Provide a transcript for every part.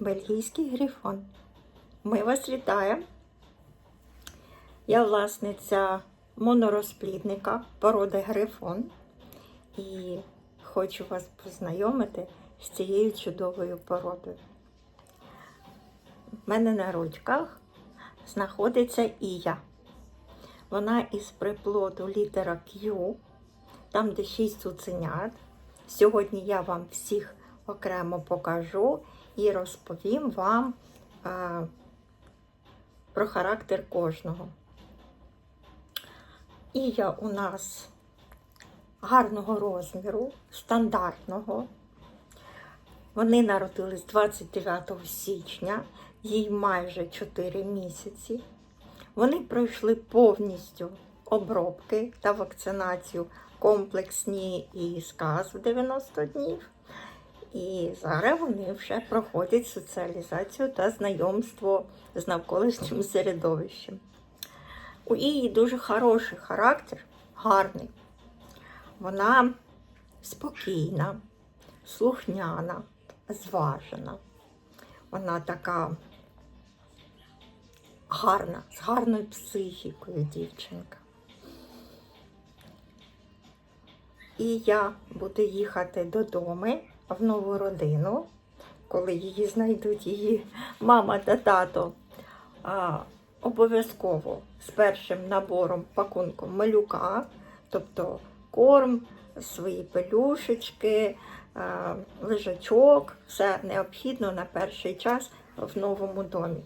Бельгійський грифон. Ми вас вітаємо. Я власниця монорозплідника породи грифон і хочу вас познайомити з цією чудовою породою. У мене на ручках знаходиться Ія. Вона із приплоду літера Q, там де 6 цуценят. Сьогодні я вам всіх окремо покажу і розповім вам а, про характер кожного. Ія у нас гарного розміру, стандартного. Вони народились 29 січня, їй майже 4 місяці. Вони пройшли повністю обробки та вакцинацію комплексні і сказ в 90 днів. І зараз вони вже проходять соціалізацію та знайомство з навколишнім середовищем. У Ії дуже хороший характер, гарний. Вона спокійна, слухняна, зважена. Вона така гарна, з гарною психікою дівчинка. І я буду їхати додому в нову родину, коли її знайдуть її мама та тато. А, обов'язково з першим набором пакунком малюка, тобто корм, свої пелюшечки, лежачок, все необхідно на перший час в новому домі.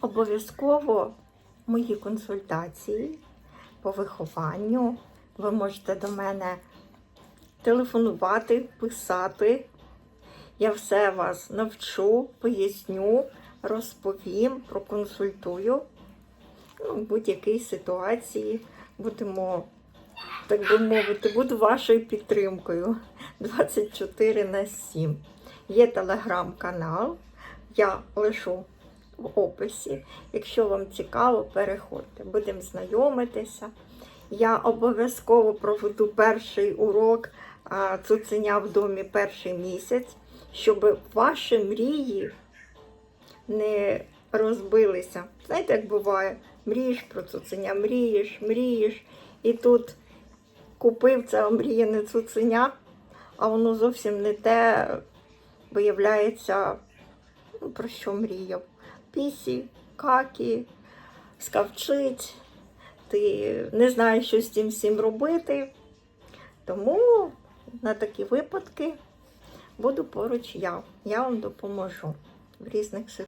Обов'язково мої консультації по вихованню. Ви можете до мене телефонувати, писати. Я все вас навчу, поясню, розповім, проконсультую. Ну, в будь-якій ситуації будемо, так би мовити, буду вашою підтримкою 24 на 7. Є телеграм-канал, я лишу в описі. Якщо вам цікаво, переходьте, будемо знайомитися. Я обов'язково проведу перший урок цуценя в домі перший місяць, щоб ваші мрії не розбилися. Знаєте, як буває, мрієш про цуценя, мрієш, мрієш, і тут купив це омріяне цуценя, а воно зовсім не те, виявляється, ну, про що мріяв. Пісі, какі, скавчить ти не знаєш, що з цим всім робити. Тому на такі випадки буду поруч я. Я вам допоможу в різних ситуаціях.